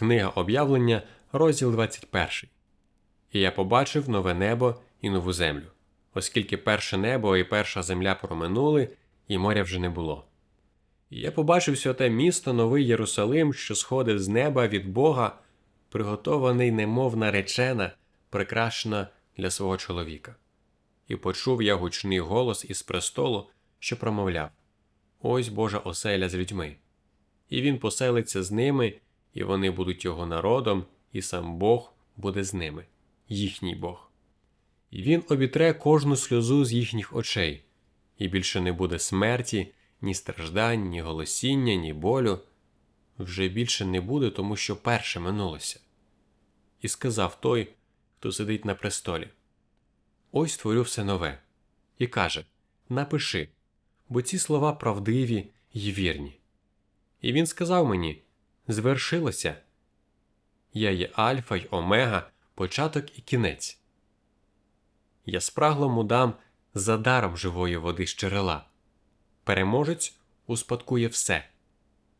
Книга об'явлення, розділ 21. І я побачив нове небо і нову землю, оскільки перше небо і перша земля проминули, і моря вже не було. І я побачив святе місто, новий Єрусалим, що сходив з неба від Бога, приготований, немов наречена, прикрашена для свого чоловіка. І почув я гучний голос із престолу, що промовляв Ось Божа оселя з людьми. І він поселиться з ними, і вони будуть його народом, і сам Бог буде з ними, їхній Бог. І він обітре кожну сльозу з їхніх очей, і більше не буде смерті, ні страждань, ні голосіння, ні болю. Вже більше не буде, тому що перше минулося. І сказав той, хто сидить на престолі: Ось творю все нове. І каже: Напиши, бо ці слова правдиві й вірні. І він сказав мені: Звершилося. Я є Альфа й Омега, початок і кінець. Я спраглому дам за даром живої води з джерела. Переможець успадкує все,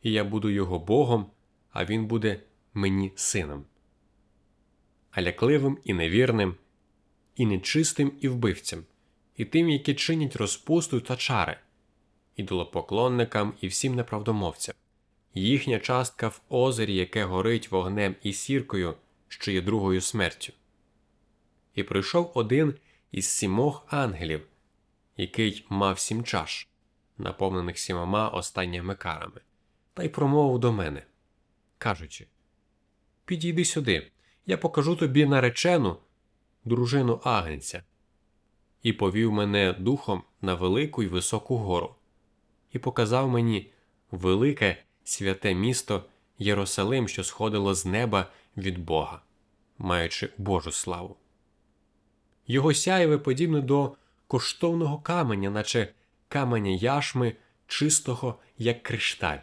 і я буду його Богом, а він буде мені сином. А лякливим і невірним, і нечистим і вбивцям, і тим, які чинять розпусту та чари, ідолопоклонникам і всім неправдомовцям, їхня частка в озері, яке горить вогнем і сіркою, що є другою смертю. І прийшов один із сімох ангелів, який мав сім чаш, наповнених сімома останніми карами, та й промовив до мене, кажучи: Підійди сюди, я покажу тобі наречену дружину агнця. І повів мене духом на велику й високу гору, і показав мені велике святе місто Єрусалим, що сходило з неба від Бога, маючи Божу славу. Його сяєве подібне до коштовного каменя, наче каменя яшми, чистого, як кришталь.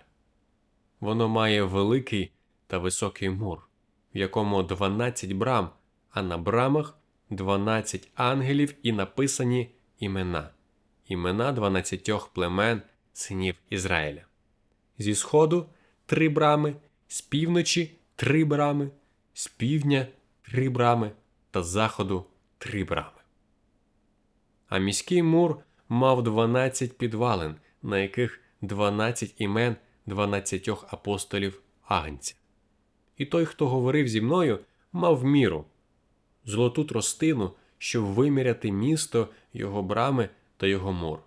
Воно має великий та високий мур, в якому 12 брам, а на брамах 12 ангелів і написані імена, імена 12 племен синів Ізраїля. Зі сходу три брами, з півночі три брами, з півдня три брами та з заходу три брами. А міський мур мав 12 підвалин, на яких 12 імен 12 апостолів Агнця. І той, хто говорив зі мною, мав міру, золоту тростину, щоб виміряти місто, його брами та його мур.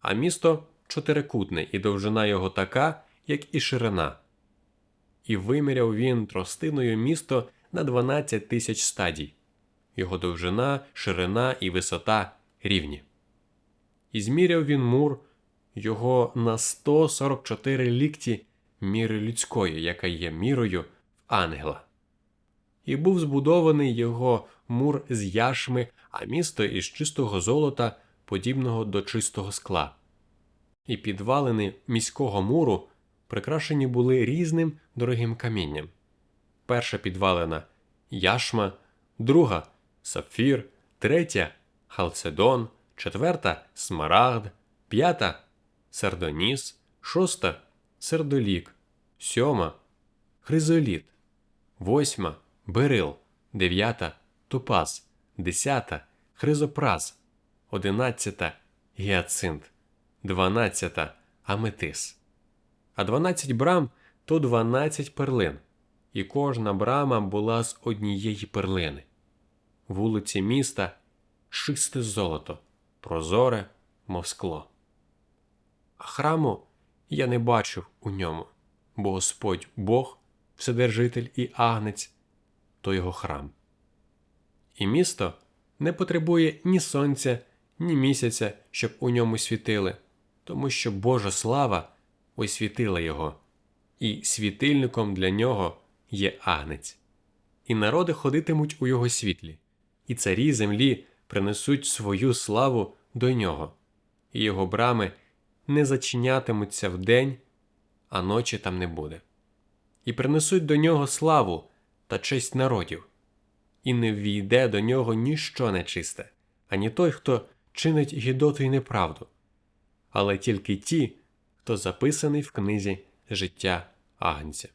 А місто чотирикутне, і довжина його така, як і ширина. І виміряв він тростиною місто на 12 тисяч стадій, його довжина, ширина і висота рівні. І зміряв він мур його на 144 лікті міри людської, яка є мірою в ангела. І був збудований його мур з яшми, а місто із чистого золота, подібного до чистого скла. І підвалини міського муру прикрашені були різним дорогим камінням. Перша підвалина яшма, друга сапфір, третя халцедон, четверта смарагд, п'ята сардоніс, шоста сердолік, сьома хризоліт, восьма берил, дев'ята топаз, десята хризопраз, одинадцята гіацинт, дванадцята аметис. А дванадцять брам то дванадцять перлин, і кожна брама була з однієї перлини. Вулиці міста шисте золото, прозоре, мов скло. А храму я не бачив у ньому, бо Господь Бог, Вседержитель і агнець то його храм. І місто не потребує ні сонця, ні місяця, щоб у ньому світили, тому що Божа слава освітила його, і світильником для нього є агнець. І народи ходитимуть у його світлі, і царі землі принесуть свою славу до нього, і його брами не зачинятимуться вдень, а ночі там не буде. І принесуть до нього славу та честь народів, і не ввійде до нього ніщо нечисте, ані той, хто чинить гідоту й неправду, але тільки ті, хто записаний в книзі життя Агнця.